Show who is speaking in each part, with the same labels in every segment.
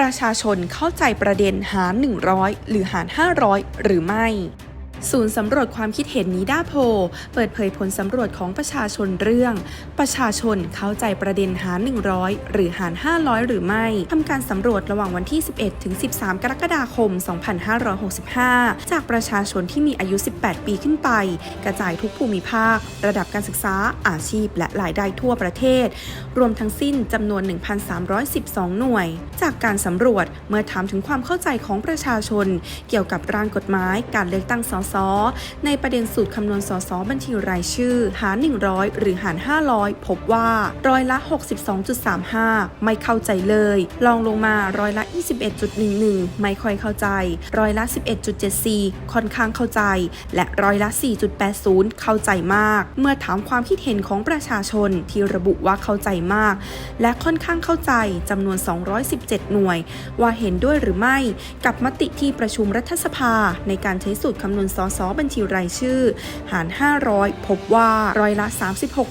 Speaker 1: ประชาชนเข้าใจประเด็นหาร 100 หรือหาร 500 หรือไม่ ศูนย์สำรวจความคิดเห็นนิด้าโพลเปิดเผยผลสำรวจของประชาชนเรื่อง ประชาชนเข้าใจประเด็นหาร 100 หรือหาร 500 หรือไม่ทำการสำรวจระหว่างวันที่ 11 ถึง 13 กรกฎาคม 2565 จากประชาชนที่มีอายุ 18 ปีขึ้นไป กระจายทุกภูมิภาค ระดับการศึกษาอาชีพ และรายได้ทั่วประเทศ รวมทั้งสิ้นจำนวน 1,312 หน่วย จากการสำรวจเมื่อถามถึงความเข้าใจของประชาชน เกี่ยวกับร่างกฎหมายการเลือกตั้งสสในประเด็นสูตรคำนวณสสบัญชีรายชื่อ หาร 100 หรือหาร 500 พบว่าร้อยละ 62.35 ไม่เข้าใจเลย ลองลงมาร้อยละ 21.11 ไม่ค่อยเข้าใจ ร้อยละ 11.74 ค่อนข้างเข้าใจ และร้อยละ 4.80 เข้าใจมาก เมื่อถามความคิดเห็นของประชาชนที่ระบุว่าเข้าใจมาก และค่อนข้างเข้าใจจำนวน 217 หน่วย ว่าเห็นด้วยหรือไม่กับมติที่ประชุมรัฐสภาในการใช้สูตรคำนวณสสบัญชีรายชื่อ หาร 500 พบว่าร้อยละ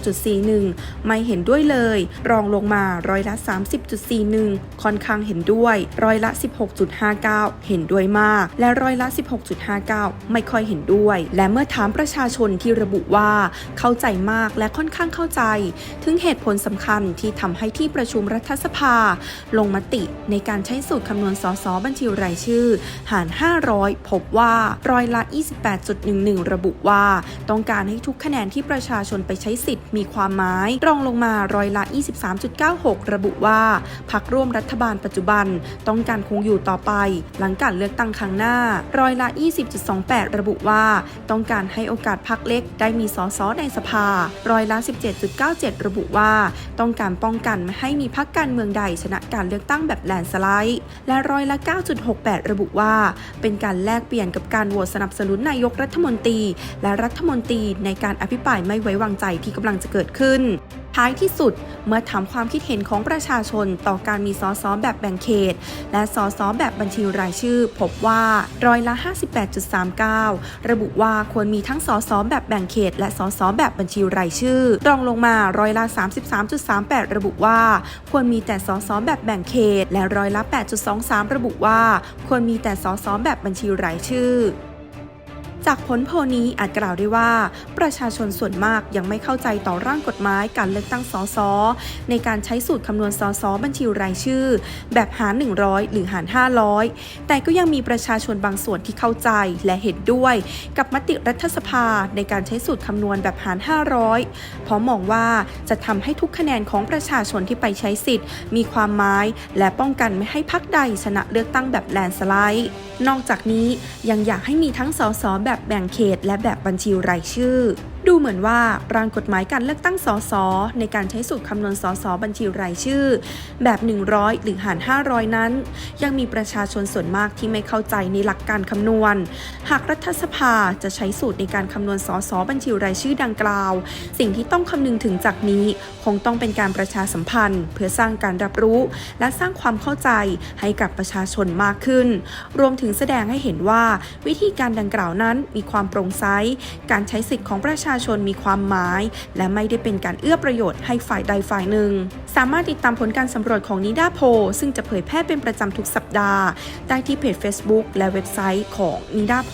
Speaker 1: 36.41 ไม่เห็นด้วยเลย รองลงมาร้อยละ 30.41 ค่อนข้างเห็นด้วย ร้อยละ 16.59 เห็นด้วยมาก และร้อยละ 16.59 ไม่ค่อยเห็นด้วย และเมื่อถามประชาชนที่ระบุว่าเข้าใจมากและค่อนข้างเข้าใจ ถึงเหตุผลสำคัญที่ทำให้ที่ประชุมรัฐสภา ลงมติในการใช้สูตรคำนวณสสบัญชีรายชื่อ หาร 500 พบว่าร้อยละ28.11 ระบุว่า ต้องการให้ทุกคะแนนที่ประชาชนไปใช้สิทธิ์มีความหมายรองลงมาร้อยละ 23.96 ระบุว่าพักร่วมรัฐบาลปัจจุบัน ต้องการคงอยู่ต่อไป หลังการเลือกตั้งครั้งหน้าร้อยละ 20.28 ระบุว่า ต้องการให้โอกาสพักเล็กได้มีสสในสภาร้อยละ 17.97 ระบุว่า ต้องการป้องกันไม่ให้มีพักการเมืองใดชนะการเลือกตั้งแบบแลนสไลด์ และร้อยละ 9.68 ระบุว่า เป็นการแลกเปลี่ยนกับการโหวตสนับสนุนนายกรัฐมนตรี และรัฐมนตรีในการอภิปรายไม่ไว้วางใจที่กำลังจะเกิดขึ้น ท้ายที่สุดเมื่อถามความคิดเห็นของประชาชนต่อการมีสสแบบแบ่งเขต และสสแบบบัญชีรายชื่อ พบว่าร้อยละ 58.39 ระบุว่าควรมีทั้งสสแบบแบ่งเขต และสสแบบบัญชีรายชื่อ รองลงมาร้อยละ 33.38 ระบุว่า ควรมีแต่สสแบบแบ่งเขต และร้อยละ 8.23 ระบุว่า ควรมีแต่สสแบบบัญชีรายชื่อ จากผลโพลนี้อาจกล่าวได้ว่า ประชาชนส่วนมากยังไม่เข้าใจต่อร่างกฎหมายการเลือกตั้งสสในการใช้สูตรคำนวณสสบัญชีรายชื่อ แบบหาร 100 หรือหาร 500 แต่ก็ยังมีประชาชนบางส่วนที่เข้าใจและเห็นด้วย กับมติรัฐสภาในการใช้สูตรคำนวณแบบหาร 500 เพราะมองว่าจะทำให้ทุกคะแนนของประชาชนที่ไปใช้สิทธิ์ มีความหมายและป้องกันไม่ให้พักใดชนะเลือกตั้งแบบแลนสไลด์ นอกจากนี้ยังอยากให้มีทั้งสสแบบแบบแบ่งเขต และแบบบัญชีรายชื่อดูเหมือนว่าร่างกฎหมายการเลือกตั้งสสในการใช้สูตรคำนวณสสบัญชีรายชื่อ แบบ 100 หรือหาร 500 นั้น ยังมีประชาชนส่วนมากที่ไม่เข้าใจในหลักการคำนวณ หากรัฐสภาจะใช้สูตรในการคำนวณสสบัญชีรายชื่อดังกล่าว สิ่งที่ต้องคำนึงถึงจากนี้ คงต้องเป็นการประชาสัมพันธ์ เพื่อสร้างการรับรู้ และสร้างความเข้าใจให้กับประชาชนมากขึ้น รวมถึงแสดงให้เห็นว่า วิธีการดังกล่าวนั้นมีความโปร่งใสการใช้สิทธิ์ของประชาชนมีความหมาย และไม่ได้เป็นการเอื้อประโยชน์ให้ฝ่ายใดฝ่ายหนึ่ง สามารถติดตามผลการสำรวจของนิดาโพซึ่งจะเผยแพร่เป็นประจำทุกสัปดาห์ ได้ที่เพจ Facebook และเว็บไซต์ของนิดาโพ